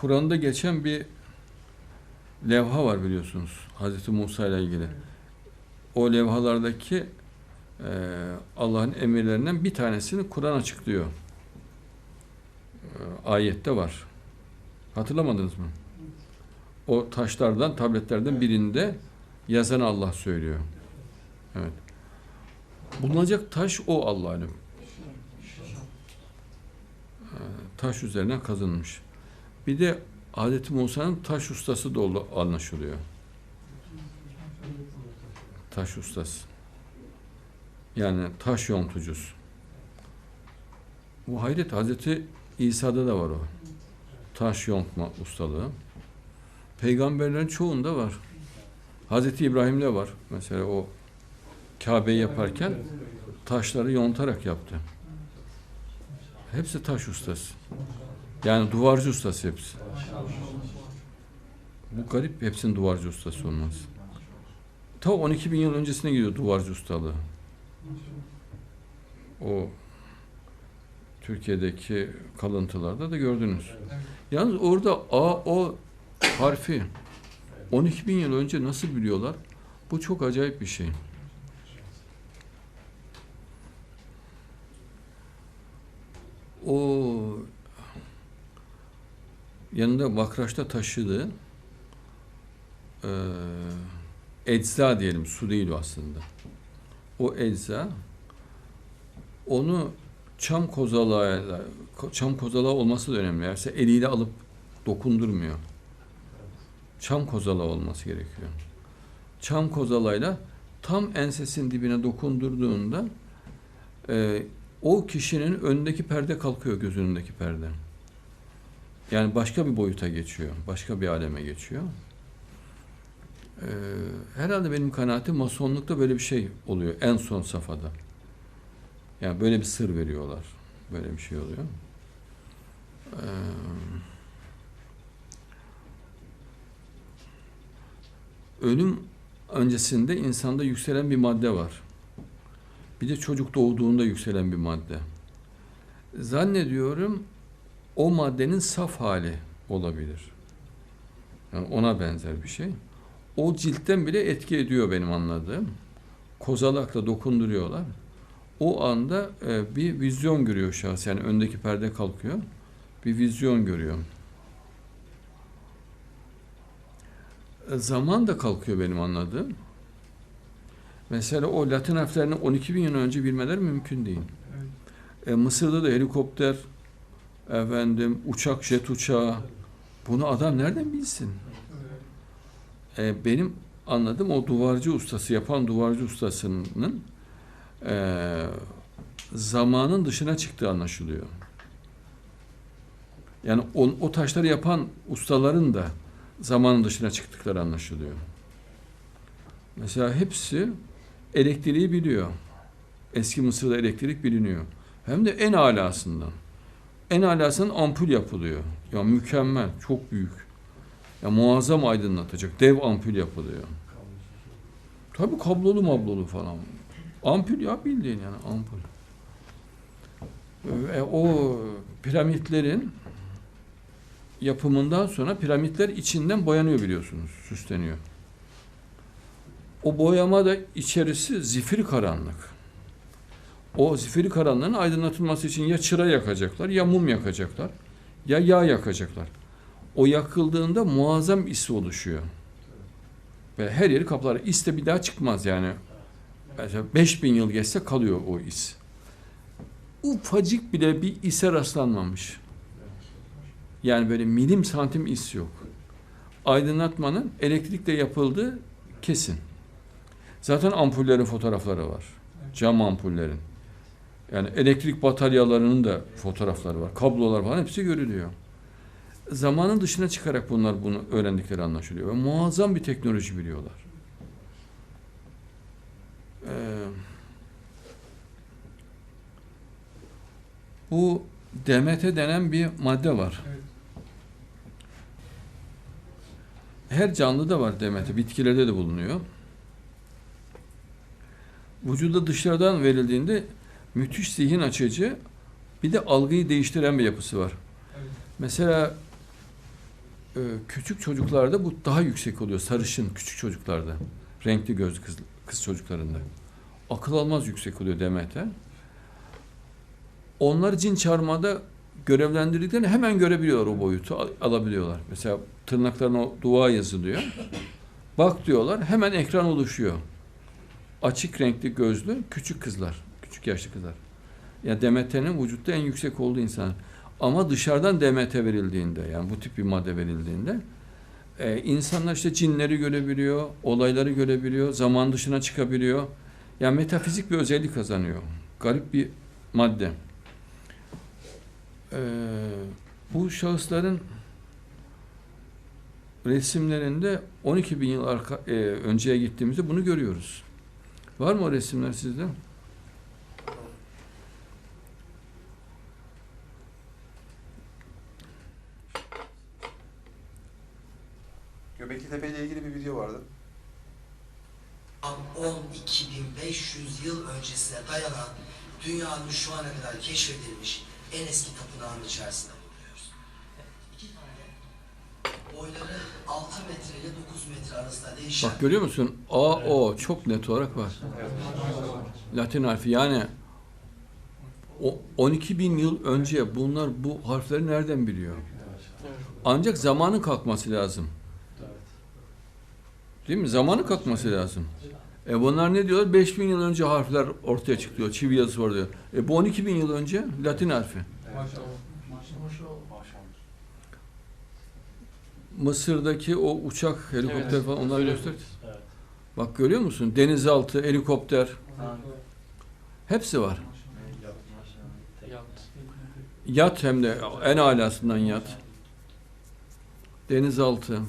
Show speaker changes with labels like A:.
A: Kur'an'da geçen bir levha var biliyorsunuz. Hazreti Musa ile ilgili. O levhalardaki e, Allah'ın emirlerinden bir tanesini Kur'an açıklıyor. E, ayette var. Hatırlamadınız mı? O taşlardan, tabletlerden birinde yazan Allah söylüyor. Evet. Bulunacak taş o Allah'ın. Ee, Taş üzerine kazınmış. Bir de Hazreti Musa'nın taş ustası da olduğu anlaşılıyor. Taş ustası. Yani taş yontucusu. Bu hayret Hazreti İsa'da da var o. Taş yontma ustalığı. Peygamberlerin çoğunda var. Hazreti İbrahim'de var. Mesela o Kabe'yi yaparken taşları yontarak yaptı. Hepsi taş ustası. Yani duvarcı ustası hepsi. Bu garip hepsinin duvarcı ustası olmaz. Ta 12 bin yıl öncesine gidiyor duvarcı ustalığı. O Türkiye'deki kalıntılarda da gördünüz. Yalnız orada A, O harfi 12 bin yıl önce nasıl biliyorlar? Bu çok acayip bir şey. O yanında bakraçta taşıdığı eee ecza diyelim, su değil o aslında. O ecza onu çam kozalağıyla çam kozalağı olması da önemli. Yani eliyle alıp dokundurmuyor. Çam kozalağı olması gerekiyor. Çam kozalağıyla tam ensesin dibine dokundurduğunda e, o kişinin önündeki perde kalkıyor, göz önündeki perde. Yani başka bir boyuta geçiyor, başka bir aleme geçiyor. Ee, herhalde benim kanaatim masonlukta böyle bir şey oluyor en son safhada. Yani böyle bir sır veriyorlar. Böyle bir şey oluyor. Ee, ölüm öncesinde insanda yükselen bir madde var. Bir de çocuk doğduğunda yükselen bir madde. Zannediyorum o maddenin saf hali olabilir. Yani ona benzer bir şey. O ciltten bile etki ediyor benim anladığım. Kozalakla dokunduruyorlar. O anda e, bir vizyon görüyor şahs. Yani öndeki perde kalkıyor. Bir vizyon görüyor. E, zaman da kalkıyor benim anladığım. Mesela o Latin harflerini 12 bin yıl önce bilmeleri mümkün değil. E, Mısır'da da helikopter, efendim uçak, jet uçağı. Bunu adam nereden bilsin? E, benim anladığım o duvarcı ustası, yapan duvarcı ustasının e, zamanın dışına çıktığı anlaşılıyor. Yani o, o taşları yapan ustaların da zamanın dışına çıktıkları anlaşılıyor. Mesela hepsi elektriği biliyor. Eski Mısır'da elektrik biliniyor. Hem de en alasından. En alasının ampul yapılıyor. Ya mükemmel, çok büyük. Ya muazzam aydınlatacak. Dev ampul yapılıyor. Tabii kablolu mablolu falan. Ampul ya bildiğin yani ampul. Ve o piramitlerin yapımından sonra piramitler içinden boyanıyor biliyorsunuz. Süsleniyor. O boyama da içerisi zifiri karanlık. O zifiri karanlığın aydınlatılması için ya çıra yakacaklar, ya mum yakacaklar, ya yağ yakacaklar. O yakıldığında muazzam is oluşuyor. Ve her yeri kaplar. İs de bir daha çıkmaz yani. Mesela 5000 yıl geçse kalıyor o is. Ufacık bile bir ise rastlanmamış. Yani böyle milim santim is yok. Aydınlatmanın elektrikle yapıldığı kesin. Zaten ampullerin fotoğrafları var. Cam ampullerin. Yani elektrik bataryalarının da fotoğrafları var. Kablolar falan hepsi görülüyor. Zamanın dışına çıkarak bunlar bunu öğrendikleri anlaşılıyor. Ve muazzam bir teknoloji biliyorlar. Ee, bu DMT denen bir madde var. Her canlıda var DMT. Bitkilerde de bulunuyor. Vücuda dışarıdan verildiğinde müthiş zihin açıcı bir de algıyı değiştiren bir yapısı var. Mesela e, küçük çocuklarda bu daha yüksek oluyor. Sarışın küçük çocuklarda. Renkli gözlü kız, kız çocuklarında. Akıl almaz yüksek oluyor Demet'e. Onları cin çarmada görevlendirdiklerini hemen görebiliyorlar o boyutu. al- alabiliyorlar. Mesela tırnaklarına dua yazılıyor. Bak diyorlar hemen ekran oluşuyor. Açık renkli gözlü küçük kızlar. Küçük yaşlı kızlar. Ya DMT'nin vücutta en yüksek olduğu insan. Ama dışarıdan DMT verildiğinde yani bu tip bir madde verildiğinde e, insanlar işte cinleri görebiliyor, olayları görebiliyor, zaman dışına çıkabiliyor. Yani metafizik bir özellik kazanıyor. Garip bir madde. E, bu şahısların resimlerinde 12 bin yıl arka, e, önceye gittiğimizde bunu görüyoruz. Var mı o resimler sizde?
B: Göbekli Tepe ile ilgili bir video vardı.
C: 12.500 yıl öncesine dayanan dünyanın şu ana kadar keşfedilmiş en eski tapınağın içerisinde bulunuyoruz. İki tane boyları 6 metre ile 9 metre arasında değişen
A: Bak görüyor musun? A, O çok net olarak var. Latin harfi yani o 12 bin yıl önce bunlar bu harfleri nereden biliyor? Ancak zamanın kalkması lazım. Değil mi? Zamanın kalkması lazım. E bunlar ne diyorlar? 5000 yıl önce harfler ortaya çıkıyor. Çivi yazısı var diyor. E bu 12 bin yıl önce Latin harfi. Mısır'daki o uçak, helikopter
D: Evet.
A: falan onları göster.
D: Evet.
A: Bak görüyor musun? Denizaltı, helikopter. Hepsi var. Yat hem de en alasından yat. Denizaltı.